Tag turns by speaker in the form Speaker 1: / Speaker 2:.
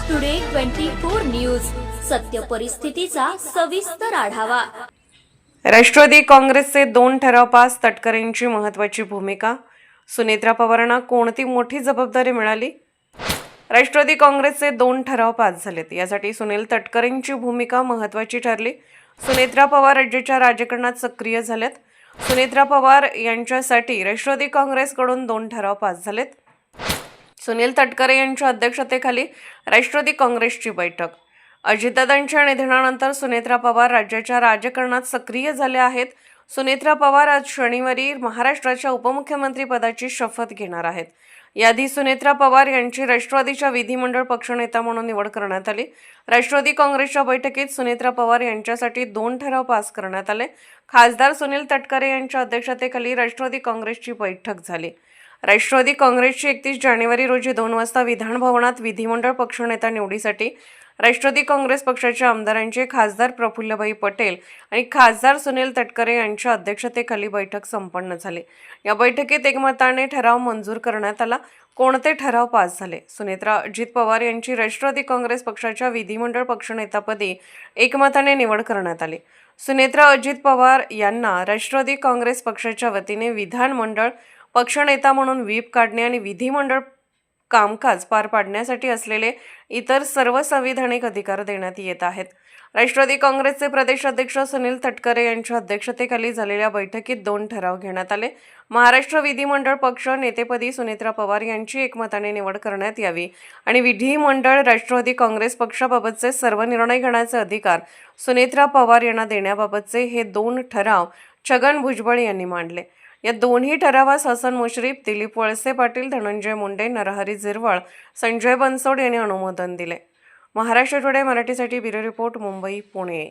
Speaker 1: Maharashtra today twenty four news सत्य परिस्थितीचा सविस्तर आढावा.
Speaker 2: राष्ट्रवादी काँग्रेसचे दोन ठराव पास तटकरेंची महत्वाची भूमिका. सुनेत्रा पवारांना कोणती मोठी जबाबदारी मिळाली? राष्ट्रवादी काँग्रेसचे दोन ठराव पास झालेत. यासाठी सुनील तटकरेंची भूमिका महत्वाची ठरली. सुनेत्रा पवार राज्याच्या राजकारणात सक्रिय झालेत. सुनेत्रा पवार यांच्यासाठी राष्ट्रवादी काँग्रेसकडून दोन ठराव पास झालेत. सुनील तटकरे यांच्या अध्यक्षतेखाली राष्ट्रवादी काँग्रेसची बैठक. अजितदादांच्या निधनानंतर सुनेत्रा पवार राज्याच्या राजकारणात सक्रिय झाल्या आहेत. सुनेत्रा पवार आज शनिवारी महाराष्ट्राच्या उपमुख्यमंत्रीपदाची शपथ घेणार आहेत. याआधी सुनेत्रा पवार यांची राष्ट्रवादीच्या विधिमंडळ पक्षनेता म्हणून निवड करण्यात आली. राष्ट्रवादी काँग्रेसच्या बैठकीत सुनेत्रा पवार यांच्यासाठी दोन ठराव पास करण्यात आले. खासदार सुनील तटकरे यांच्या अध्यक्षतेखाली राष्ट्रवादी काँग्रेसची बैठक झाली. राष्ट्रवादी काँग्रेसची एकतीस जानेवारी रोजी दोन वाजता विधानभवनात विधिमंडळ पक्षनेता निवडीसाठी राष्ट्रवादी काँग्रेस पक्षाच्या आमदारांचे खासदार प्रफुल्लभाई पटेल आणि खासदार सुनील तटकरे यांच्या अध्यक्षतेखाली बैठक संपन्न झाली. या बैठकीत एकमताने ठराव मंजूर करण्यात आला. कोणते ठराव पास झाले? सुनेत्रा अजित पवार यांची राष्ट्रवादी काँग्रेस पक्षाच्या विधिमंडळ पक्षनेतापदी एकमताने निवड करण्यात आली. सुनेत्रा अजित पवार यांना राष्ट्रवादी काँग्रेस पक्षाच्या वतीने विधानमंडळ पक्षनेता म्हणून व्हीप काढणे आणि विधिमंडळ कामकाज पार पाडण्यासाठी असलेले इतर सर्व संविधानिक अधिकार देण्यात येत आहेत. राष्ट्रवादी काँग्रेसचे प्रदेश अध्यक्ष सुनील तटकरे यांच्या अध्यक्षतेखाली झालेल्या बैठकीत दोन ठराव घेण्यात आले. महाराष्ट्र विधिमंडळ पक्ष नेतेपदी सुनेत्रा पवार यांची एकमताने निवड करण्यात यावी आणि विधिमंडळ राष्ट्रवादी काँग्रेस पक्षाबाबतचे सर्व निर्णय घेण्याचे अधिकार सुनेत्रा पवार यांना देण्याबाबतचे हे दोन ठराव छगन भुजबळ यांनी मांडले. या दोन्ही ठरावास हसन मुश्रीफ दिलीप वळसे पाटील धनंजय मुंडे नरहरी झिरवळ संजय बनसोड यांनी अनुमोदन दिले. महाराष्ट्र टुडे मराठीसाठी ब्युरो रिपोर्ट मुंबई पुणे.